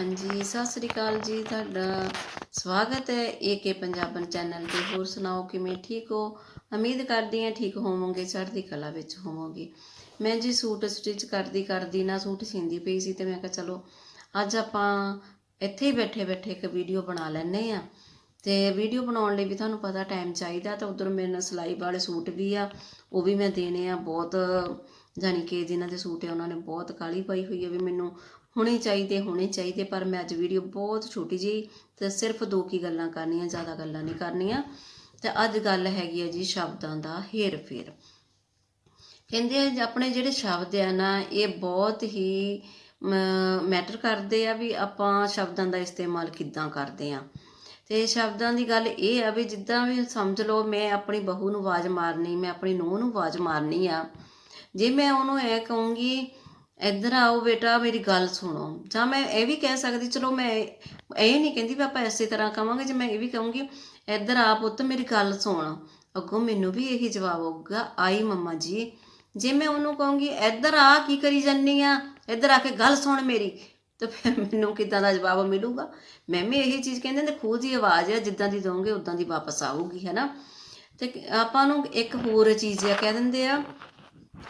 ਹਾਂਜੀ, ਸਤਿ ਸ੍ਰੀ ਅਕਾਲ ਜੀ। ਤੁਹਾਡਾ ਸਵਾਗਤ ਹੈ ਏਕੇ ਪੰਜਾਬਨ ਚੈਨਲ ਤੇ। ਹੋਰ ਸੁਣਾਓ, ਕਿਵੇਂ ਠੀਕ ਹੋ? ਉਮੀਦ ਕਰਦੀ ਹਾਂ ਠੀਕ ਹੋਵੋਗੇ, ਚੜ੍ਹਦੀ ਕਲਾ ਵਿੱਚ ਹੋਵੋਗੇ। ਮੈਂ ਜੀ ਸੂਟ ਸਟਿਚ ਕਰਦੀ ਕਰਦੀ ਨਾ ਸੂਟ ਸੀਂਦੀ ਪਈ ਸੀ ਤੇ ਮੈਂ ਕਿਹਾ ਚਲੋ, ਅੱਜ ਆਪਾਂ ਇੱਥੇ ਹੀ ਬੈਠੇ ਬੈਠੇ ਇੱਕ ਵੀਡੀਓ ਬਣਾ ਲੈਨੇ ਆ ਤੇ ਵੀਡੀਓ ਬਣਾਉਣ ਲਈ ਵੀ ਤੁਹਾਨੂੰ ਪਤਾ ਟਾਈਮ ਚਾਹੀਦਾ ਤਾਂ ਉਧਰ ਮੇਰੇ ਨਾਲ ਸਿਲਾਈ ਵਾਲੇ ਸੂਟ ਵੀ ਆ, ਉਹ ਵੀ ਮੈਂ ਦੇਣੇ ਆ। ਬਹੁਤ ਜਾਨੀ ਕਿ ਜਿਨ੍ਹਾਂ ਦੇ ਸੂਟ ਆ, ਉਹਨਾਂ ਨੇ ਬਹੁਤ ਕਾਲੀ ਪਾਈ ਹੋਈ ਹੈ ਵੀ ਮੈਨੂੰ ਹੋਣੇ ਚਾਹੀਦੇ ਹੋਣੇ ਚਾਹੀਦੇ, ਪਰ ਮੈਂ ਅੱਜ ਵੀਡੀਓ ਬਹੁਤ ਛੋਟੀ ਜੀ ਤੇ ਸਿਰਫ ਦੋ ਕੀ ਗੱਲਾਂ ਕਰਨੀਆਂ, ਜ਼ਿਆਦਾ ਗੱਲਾਂ ਨਹੀਂ ਕਰਨੀਆਂ। ਤੇ ਅੱਜ ਗੱਲ ਹੈਗੀ ਹੈ ਜੀ ਸ਼ਬਦਾਂ ਦਾ ਹੇਰ ਫੇਰ ਕਹਿੰਦੇ ਆ, ਆਪਣੇ ਜਿਹੜੇ ਸ਼ਬਦ ਆ ਨਾ, ਇਹ ਬਹੁਤ ਹੀ ਮੈਟਰ ਕਰਦੇ ਆ ਵੀ ਆਪਾਂ ਸ਼ਬਦਾਂ ਦਾ ਇਸਤੇਮਾਲ ਕਿੱਦਾਂ ਕਰਦੇ ਆ। ਤੇ ਸ਼ਬਦਾਂ ਦੀ ਗੱਲ ਇਹ ਆ ਵੀ ਜਿੱਦਾਂ ਵੀ ਸਮਝ ਲਓ, ਮੈਂ ਆਪਣੀ ਬਹੂ ਨੂੰ ਆਵਾਜ਼ ਮਾਰਨੀ, ਮੈਂ ਆਪਣੀ ਨੂੰਹ ਨੂੰ ਆਵਾਜ਼ ਮਾਰਨੀ ਆ। ਜੇ ਮੈਂ ਉਹਨੂੰ ਐ ਕਹੂੰਗੀ ਇੱਧਰ ਆਓ ਬੇਟਾ, ਮੇਰੀ ਗੱਲ ਸੁਣੋ। ਜਾਂ ਮੈਂ ਇਹ ਵੀ ਕਹਿ ਸਕਦੀ, ਚਲੋ ਮੈਂ ਇਹ ਨਹੀਂ ਕਹਿੰਦੀ ਵੀ ਆਪਾਂ ਇਸੇ ਤਰ੍ਹਾਂ ਕਵਾਂਗੇ, ਜੇ ਮੈਂ ਇਹ ਵੀ ਕਹੂੰਗੀ, ਇੱਧਰ ਆ ਪੁੱਤ, ਮੇਰੀ ਗੱਲ ਸੁਣ। ਅੱਗੋਂ ਮੈਨੂੰ ਵੀ ਇਹੀ ਜਵਾਬ ਆਊਗਾ, ਆਈ ਮੰਮਾ ਜੀ। ਜੇ ਮੈਂ ਉਹਨੂੰ ਕਹੂੰਗੀ, ਇੱਧਰ ਆ, ਕੀ ਕਰੀ ਜੰਨੀ ਆ? ਇੱਧਰ ਆ ਕੇ ਗੱਲ ਸੁਣ ਮੇਰੀ। ਤਾਂ ਫਿਰ ਮੈਨੂੰ ਕਿੱਦਾਂ ਦਾ ਜਵਾਬ ਮਿਲੂਗਾ? ਮੈਂ ਵੀ ਇਹੀ ਚੀਜ਼ ਕਹਿੰਦੇ ਨੇ, ਖੂਹ ਦੀ ਆਵਾਜ਼ ਹੈ ਜਿੱਦਾਂ ਦੀ ਦੋਗੇ ਉਦਾਂ ਦੀ ਵਾਪਸ ਆਊਗੀ ਹੈ ਨਾ ਤੇ ਆਪਾਂ ਨੂੰ ਇੱਕ ਹੋਰ ਚੀਜ਼ ਆ ਕਹਿ ਦਿੰਦੇ ਆ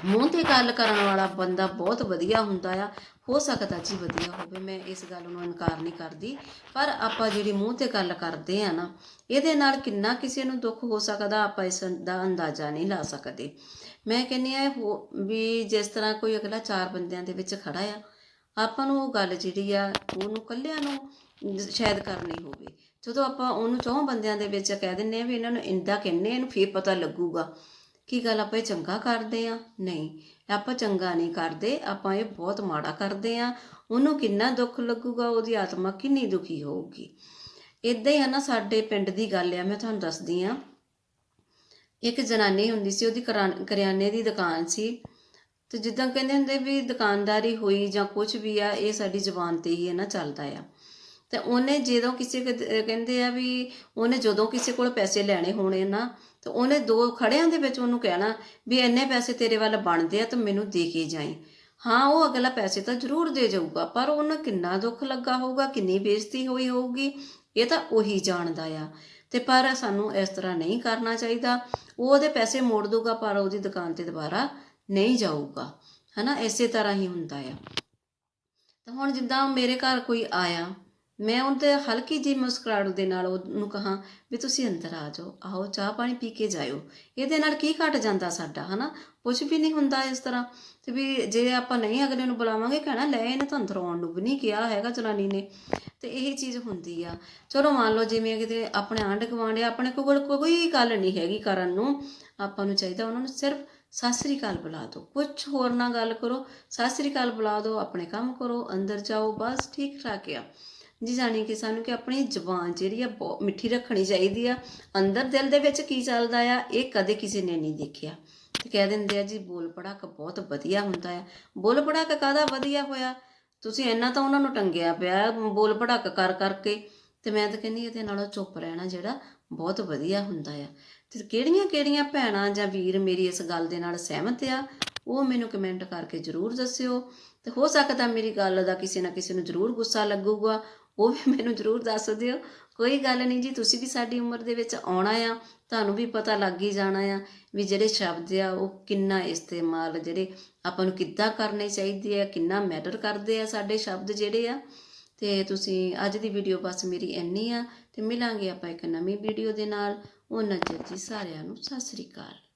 ਮੂੰਹ ਤੇ ਗੱਲ ਕਰਨ ਵਾਲਾ ਬੰਦਾ ਬਹੁਤ ਵਧੀਆ ਹੁੰਦਾ ਆ, ਹੋ ਸਕਦਾ ਜੀ ਵਧੀਆ ਹੋਵੇ, ਮੈਂ ਇਸ ਗੱਲ ਨੂੰ ਇਨਕਾਰ ਨਹੀਂ ਕਰਦੀ, ਪਰ ਆਪਾਂ ਜਿਹੜੀ ਮੂੰਹ ਤੇ ਗੱਲ ਕਰਦੇ ਆ ਨਾ, ਇਹਦੇ ਨਾਲ ਕਿੰਨਾ ਕਿਸੇ ਨੂੰ ਦੁੱਖ ਹੋ ਸਕਦਾ, ਆਪਾਂ ਇਸ ਦਾ ਅੰਦਾਜ਼ਾ ਨਹੀਂ ਲਾ ਸਕਦੇ। ਮੈਂ ਕਹਿੰਨੀ ਆ ਵੀ ਜਿਸ ਤਰ੍ਹਾਂ ਕੋਈ ਅਗਲਾ ਚਾਰ ਬੰਦਿਆਂ ਦੇ ਵਿੱਚ ਖੜਾ ਆ, ਆਪਾਂ ਨੂੰ ਉਹ ਗੱਲ ਜਿਹੜੀ ਆ, ਉਹਨੂੰ ਕੱਲਿਆਂ ਨੂੰ ਸ਼ਾਇਦ ਕਰਨੀ ਹੋਵੇ। ਜਦੋਂ ਆਪਾਂ ਉਹਨੂੰ ਚੌਂ ਬੰਦਿਆਂ ਦੇ ਵਿੱਚ ਕਹਿ ਦਿੰਨੇ ਆ ਵੀ ਇਹਨਾਂ ਨੂੰ ਇੰਦਾ ਕਹਿੰਨੇ ਇਹਨੂੰ ਫੇਰ ਪਤਾ ਲੱਗੂਗਾ। ਕੀ ਗੱਲ ਆਪਾਂ ਇਹ ਚੰਗਾ ਕਰਦੇ ਆ? ਨਹੀਂ, ਆਪਾਂ ਚੰਗਾ ਨਹੀਂ ਕਰਦੇ, ਆਪਾਂ ਇਹ ਬਹੁਤ ਮਾੜਾ ਕਰਦੇ ਆ। ਉਹਨੂੰ ਕਿੰਨਾ ਦੁੱਖ ਲੱਗੂਗਾ, ਉਹਦੀ ਆਤਮਾ ਕਿੰਨੀ ਦੁਖੀ ਹੋਊਗੀ। ਇਦਾਂ ਹੀ ਆ ਨਾ, ਸਾਡੇ ਪਿੰਡ ਦੀ ਗੱਲ ਆ, ਮੈਂ ਤੁਹਾਨੂੰ ਦੱਸਦੀ ਆ। ਇੱਕ ਜਨਾਨੀ ਹੁੰਦੀ ਸੀ, ਉਹਦੀ ਕਰਿਆਨੇ ਦੀ ਦੁਕਾਨ ਸੀ। ਤੇ ਜਿੱਦਾਂ ਕਹਿੰਦੇ ਹੁੰਦੇ ਵੀ ਦੁਕਾਨਦਾਰੀ ਹੋਈ ਜਾਂ ਕੁਝ ਵੀ ਆ, ਇਹ ਸਾਡੀ ਜ਼ੁਬਾਨ ਤੇ ਹੀ ਹੈ ਨਾ ਚੱਲਦਾ ਆ। ਤੇ ਉਹਨੇ ਜਦੋਂ ਕਿਸੇ ਕਹਿੰਦੇ ਆ ਵੀ ਉਹਨੇ ਜਦੋਂ ਕਿਸੇ ਕੋਲ ਪੈਸੇ ਲੈਣੇ ਹੋਣੇ ਨਾ, ਤੇ ਉਹਨੇ ਦੋ ਖੜਿਆਂ ਦੇ ਵਿੱਚ ਉਹਨੂੰ ਕਹਿਣਾ ਵੀ ਇੰਨੇ ਪੈਸੇ ਤੇਰੇ ਵੱਲ ਬਣਦੇ ਆ ਤਾਂ ਮੈਨੂੰ ਦੇ ਕੇ ਜਾਈ। ਹਾਂ, ਉਹ ਅਗਲਾ ਪੈਸੇ ਤਾਂ ਜ਼ਰੂਰ ਦੇ ਜਾਊਗਾ, ਪਰ ਉਹਨੂੰ ਕਿੰਨਾ ਦੁੱਖ ਲੱਗਾ ਹੋਊਗਾ, ਕਿੰਨੀ ਬੇਇੱਜ਼ਤੀ ਹੋਈ ਹੋਊਗੀ, ਇਹ ਤਾਂ ਉਹੀ ਜਾਣਦਾ ਆ। ਤੇ ਪਰ ਸਾਨੂੰ ਇਸ ਤਰ੍ਹਾਂ ਨਹੀਂ ਕਰਨਾ ਚਾਹੀਦਾ। ਉਹ ਉਹਦੇ ਪੈਸੇ ਮੋੜ ਦੂਗਾ ਪਰ ਉਹਦੀ ਦੁਕਾਨ ਤੇ ਦੁਬਾਰਾ ਨਹੀਂ ਜਾਊਗਾ। ਹਨਾ, ਇਸੇ ਤਰ੍ਹਾਂ ਹੀ ਹੁੰਦਾ ਆ। ਤਾਂ ਹੁਣ ਜਿੱਦਾਂ ਮੇਰੇ ਘਰ ਕੋਈ ਆਇਆ ਮੈਂ ਉਹਦੇ ਹਲਕੀ ਜਿਹੀ ਮੁਸਕਰਾਹਟ ਦੇ ਨਾਲ ਉਹਨੂੰ ਕਹਾ ਵੀ ਤੁਸੀਂ ਅੰਦਰ ਆ ਜਾਓ, ਆਓ ਚਾਹ ਪਾਣੀ ਪੀ ਕੇ ਜਾਇਓ। ਇਹਦੇ ਨਾਲ ਕੀ ਘਟ ਜਾਂਦਾ ਸਾਡਾ, ਹਨਾ? ਕੁਝ ਵੀ ਨਹੀਂ ਹੁੰਦਾ ਇਸ ਤਰ੍ਹਾਂ। ਤੇ ਵੀ ਜੇ ਆਪਾਂ ਨਹੀਂ ਅਗਲੇ ਨੂੰ ਬੁਲਾਵਾਂਗੇ, ਕਹਿਣਾ, ਲੈ ਇਹਨੇ ਤਾਂ ਅੰਦਰ ਆਉਣ ਨੂੰ ਵੀ ਨਹੀਂ ਕਿਹਾ ਹੈਗਾ ਜਨਾਨੀ ਨੇ। ਤੇ ਇਹੀ ਚੀਜ਼ ਹੁੰਦੀ ਆ। ਚਲੋ ਮੰਨ ਲਓ ਜਿਵੇਂ ਕਿਤੇ ਆਪਣੇ ਆਂਢ ਗੁਆਂਢ ਆਪਣੇ ਕੋਲ ਕੋਈ ਗੱਲ ਨਹੀਂ ਹੈਗੀ ਕਰਨ ਨੂੰ। ਆਪਾਂ ਨੂੰ ਚਾਹੀਦਾ ਉਹਨਾਂ ਨੂੰ ਸਿਰਫ ਸਤਿ ਸ੍ਰੀ ਅਕਾਲ ਬੁਲਾ ਦਿਓ। ਕੁਝ ਹੋਰ ਨਾ ਗੱਲ ਕਰੋ, ਸਤਿ ਸ੍ਰੀ ਅਕਾਲ ਬੁਲਾ ਦਿਓ, ਆਪਣੇ ਕੰਮ ਕਰੋ, ਅੰਦਰ ਜਾਓ, ਬਸ ਠੀਕ ਠਾਕ ਆ। ਜੀ ਜਾਣੀ ਕਿ ਸਾਨੂੰ ਕਿ ਆਪਣੀ ਜ਼ੁਬਾਨ ਜਿਹੜੀ ਆ ਬਹੁਤ ਮਿੱਠੀ ਰੱਖਣੀ ਚਾਹੀਦੀ ਆ। ਅੰਦਰ ਦਿਲ ਦੇ ਵਿੱਚ ਕੀ ਚੱਲਦਾ ਆ, ਇਹ ਕਦੇ ਕਿਸੇ ਨੇ ਨਹੀਂ ਦੇਖਿਆ। ਤੇ ਕਹਿ ਦਿੰਦੇ ਆ ਜੀ, ਬੋਲ ਪੜਾਕ ਬਹੁਤ ਵਧੀਆ ਹੁੰਦਾ ਆ। ਬੋਲ ਪੜਾਕ ਕਾਦਾ ਵਧੀਆ ਹੋਇਆ? ਤੁਸੀਂ ਇੰਨਾ ਤਾਂ ਉਹਨਾਂ ਨੂੰ ਟੰਗਿਆ ਪਿਆ ਬੋਲ ਪੜਾਕ ਕਰ ਕਰਕੇ। ਤੇ ਮੈਂ ਤਾਂ ਕਹਿੰਦੀ ਇਹਦੇ ਨਾਲੋਂ ਚੁੱਪ ਰਹਿਣਾ ਜਿਹੜਾ ਬਹੁਤ ਵਧੀਆ ਹੁੰਦਾ ਆ। ਤੇ ਕਿਹੜੀਆਂ ਕਿਹੜੀਆਂ ਭੈਣਾਂ ਜਾਂ ਵੀਰ ਮੇਰੀ ਇਸ ਗੱਲ ਦੇ ਨਾਲ ਸਹਿਮਤ ਆ, ਉਹ ਮੈਨੂੰ ਕਮੈਂਟ ਕਰਕੇ ਜਰੂਰ ਦੱਸਿਓ। ਤੇ ਹੋ ਸਕਦਾ ਮੇਰੀ ਗੱਲ ਦਾ ਕਿਸੇ ਨਾ ਕਿਸੇ ਨੂੰ ਜਰੂਰ ਗੁੱਸਾ ਲੱਗੂਗਾ। ਉਹ ਵੀ ਮੈਨੂੰ ਜਰੂਰ ਦੱਸ ਦਿਓ। ਕੋਈ ਗੱਲ ਨਹੀਂ ਜੀ, ਤੁਸੀਂ ਵੀ ਸਾਡੀ ਉਮਰ ਦੇ ਵਿੱਚ ਆਉਣਾ ਆ, ਤੁਹਾਨੂੰ ਵੀ ਪਤਾ ਲੱਗ ਹੀ ਜਾਣਾ ਆ ਵੀ ਜਿਹੜੇ ਸ਼ਬਦ ਆ, ਉਹ ਕਿੰਨਾ ਇਸਤੇਮਾਲ, ਜਿਹੜੇ ਆਪਾਂ ਨੂੰ ਕਿੱਦਾਂ ਕਰਨੇ ਚਾਹੀਦੇ ਆ, ਕਿੰਨਾ ਮੈਟਰ ਕਰਦੇ ਆ ਸਾਡੇ ਸ਼ਬਦ ਜਿਹੜੇ ਆ। ਤੇ ਤੁਸੀਂ ਅੱਜ ਦੀ ਵੀਡੀਓ ਬਸ ਮੇਰੀ ਇੰਨੀ ਆ, ਤੇ ਮਿਲਾਂਗੇ ਆਪਾਂ ਇੱਕ ਨਵੀਂ ਵੀਡੀਓ ਦੇ ਨਾਲ। ਉਹਨਾਂ ਚਿਰ ਜੀ ਸਾਰਿਆਂ ਨੂੰ ਸਤਿ ਸ੍ਰੀ ਅਕਾਲ।